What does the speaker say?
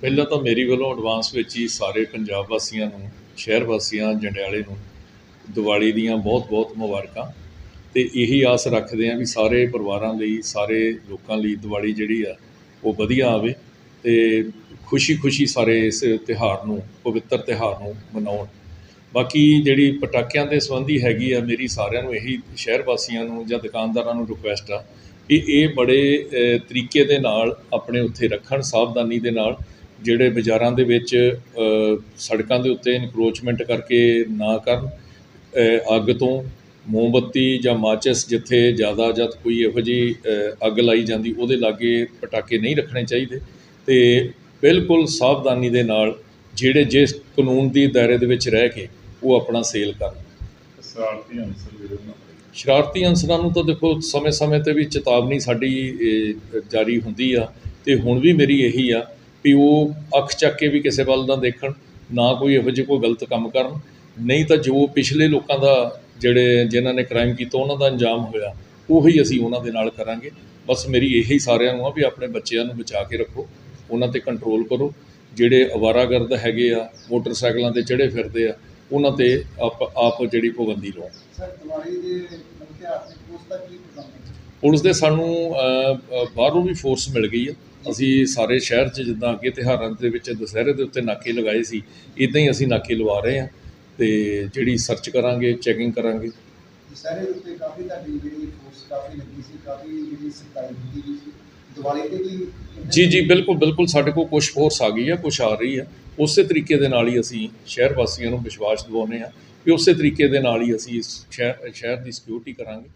ਪਹਿਲਾਂ ਤਾਂ ਮੇਰੀ ਵੱਲੋਂ ਐਡਵਾਂਸ ਵਿੱਚ ਹੀ ਸਾਰੇ ਪੰਜਾਬ ਵਾਸੀਆਂ ਨੂੰ, ਸ਼ਹਿਰ ਵਾਸੀਆਂ, ਜੰਡਿਆਲੇ ਨੂੰ, ਦੀਵਾਲੀ ਦੀਆਂ ਬਹੁਤ-ਬਹੁਤ ਮੁਬਾਰਕਾਂ। ਤੇ ਇਹੀ ਆਸ ਰੱਖਦੇ ਹਾਂ ਵੀ ਸਾਰੇ ਪਰਿਵਾਰਾਂ ਲਈ, ਸਾਰੇ ਲੋਕਾਂ ਲਈ ਦੀਵਾਲੀ ਜਿਹੜੀ ਆ, ਉਹ ਵਧੀਆ ਆਵੇ ਤੇ ਖੁਸ਼ੀ-ਖੁਸ਼ੀ ਸਾਰੇ ਇਸ ਤਿਉਹਾਰ ਨੂੰ, ਪਵਿੱਤਰ ਤਿਉਹਾਰ ਨੂੰ ਮਨਾਉਣ। ਬਾਕੀ ਜਿਹੜੀ ਪਟਾਕਿਆਂ ਦੇ ਸੰਬੰਧੀ ਹੈਗੀ ਆ, ਮੇਰੀ ਸਾਰਿਆਂ ਨੂੰ ਇਹੀ, ਸ਼ਹਿਰ ਵਾਸੀਆਂ ਨੂੰ ਜਾਂ ਦੁਕਾਨਦਾਰਾਂ ਨੂੰ ਰਿਕੁਐਸਟ ਆ ਕਿ ਇਹ ਬੜੇ ਤਰੀਕੇ ਦੇ ਨਾਲ ਆਪਣੇ ਉੱਥੇ ਰੱਖਣ, ਸਾਵਧਾਨੀ ਦੇ ਨਾਲ, ਜਿਹੜੇ ਬਾਜ਼ਾਰਾਂ ਦੇ ਵਿੱਚ ਸੜਕਾਂ ਦੇ ਉੱਤੇ ਇਨਕਰੋਚਮੈਂਟ ਕਰਕੇ ਨਾ ਕਰਨ ਅੱਗ ਤੋਂ ਮੋਮਬੱਤੀ ਜਾਂ ਮਾਚਿਸ ਜਿੱਥੇ ਜ਼ਿਆਦਾ ਜਦ ਕੋਈ ਇਹੋ ਜਿਹੀ ਅੱਗ ਲਾਈ ਜਾਂਦੀ, ਉਹਦੇ ਲਾਗੇ ਪਟਾਕੇ ਨਹੀਂ ਰੱਖਣੇ ਚਾਹੀਦੇ। ਤੇ ਬਿਲਕੁਲ ਸਾਵਧਾਨੀ ਦੇ ਨਾਲ ਜਿਹੜੇ ਜਿਸ ਕਾਨੂੰਨ ਦੀ ਦਾਇਰੇ ਦੇ ਵਿੱਚ ਰਹਿ ਕੇ ਉਹ ਆਪਣਾ ਸੇਲ ਕਰਨ। ਸ਼ਰਾਰਤੀ ਅਨਸਰ ਜਿਹੜੇ ਸ਼ਰਾਰਤੀ ਅਨਸਰਾਂ ਨੂੰ ਤਾਂ ਦੇਖੋ ਸਮੇਂ-ਸਮੇਂ ਤੇ ਵੀ ਚੇਤਾਵਨੀ ਸਾਡੀ ਜਾਰੀ ਹੁੰਦੀ ਆ ਤੇ ਹੁਣ ਵੀ ਮੇਰੀ ਇਹੀ ਆ ਵੀ ਉਹ ਅੱਖ ਚੱਕ ਕੇ ਵੀ ਕਿਸੇ ਵੱਲ ਨਾ ਦੇਖਣ, ਨਾ ਕੋਈ ਇਹੋ ਜਿਹੇ ਕੋਈ ਗਲਤ ਕੰਮ ਕਰਨ। ਨਹੀਂ ਤਾਂ ਜੋ ਪਿਛਲੇ ਲੋਕਾਂ ਦਾ ਜਿਹੜੇ, ਜਿਨ੍ਹਾਂ ਨੇ ਕ੍ਰਾਈਮ ਕੀਤਾ, ਉਹਨਾਂ ਦਾ ਅੰਜਾਮ ਹੋਇਆ, ਉਹੀ ਅਸੀਂ ਉਹਨਾਂ ਦੇ ਨਾਲ ਕਰਾਂਗੇ। ਬਸ ਮੇਰੀ ਇਹੀ ਸਾਰਿਆਂ ਨੂੰ ਆ ਵੀ ਆਪਣੇ ਬੱਚਿਆਂ ਨੂੰ ਬਚਾ ਕੇ ਰੱਖੋ, ਉਹਨਾਂ ਤੇ ਕੰਟਰੋਲ ਕਰੋ। ਜਿਹੜੇ ਅਵਾਰਾਗਰਦ ਹੈਗੇ ਆ, ਮੋਟਰਸਾਈਕਲਾਂ ਤੇ ਚੜੇ ਫਿਰਦੇ ਆ ਉਹਨਾਂ ਤੇ ਆਪ ਆਪ ਜਿਹੜੀ ਪਾਬੰਦੀ ਲਾਓ ਸਰ ਦਿਵਾਲੀ ਦੇ ਮਤਲਬ ਆਪਣੇ ਕੋਸ ਦਾ ਕੀ ਪ੍ਰਬੰਧ ਹੈ ਪੁਲਿਸ ਦੇ ਸਾਨੂੰ ਬਾਹਰੋਂ ਵੀ ਫੋਰਸ ਮਿਲ ਗਈ ਆ। ਅਸੀਂ ਸਾਰੇ ਸ਼ਹਿਰ 'ਚ ਜਿੱਦਾਂ ਅੱਗੇ ਤਿਉਹਾਰਾਂ ਦੇ ਵਿੱਚ ਦੁਸਹਿਰੇ ਦੇ ਉੱਤੇ ਨਾਕੇ ਲਗਾਏ ਸੀ ਇਦਾਂ ਹੀ ਅਸੀਂ ਨਾਕੇ ਲਵਾ ਰਹੇ ਹਾਂ ਤੇ ਜਿਹੜੀ ਸਰਚ ਕਰਾਂਗੇ ਚੈਕਿੰਗ ਕਰਾਂਗੇ। ਦੁਸਹਿਰੇ ਦੇ ਉੱਤੇ ਕਾਫੀ ਤੁਹਾਡੀ ਜਿਹੜੀ ਫੋਰਸ ਕਾਫੀ ਲੱਗੀ ਸੀ ਕਾਫੀ ਜਿਹੜੀ ਕੀਤੀ ਗਈ ਸੀ। ਦਿਵਾਲੀ ਤੇ ਵੀ ਜੀ ਜੀ, ਬਿਲਕੁਲ ਬਿਲਕੁਲ ਸਾਡੇ ਕੋਲ ਕੁਝ ਫੋਰਸ ਆ ਗਈ ਆ ਕੁਝ ਆ ਰਹੀ ਹੈ। ਉਸੇ ਤਰੀਕੇ ਦੇ ਨਾਲ ਹੀ ਅਸੀਂ ਸ਼ਹਿਰ ਵਾਸੀਆਂ ਨੂੰ ਵਿਸ਼ਵਾਸ ਦਿਵਾਉਂਦੇ ਆ ਕਿ ਉਸੇ ਤਰੀਕੇ ਦੇ ਨਾਲ ਹੀ ਅਸੀਂ ਇਸ ਸ਼ਹਿਰ ਸ਼ਹਿਰ ਦੀ ਸਿਕਿਉਰਿਟੀ ਕਰਾਂਗੇ।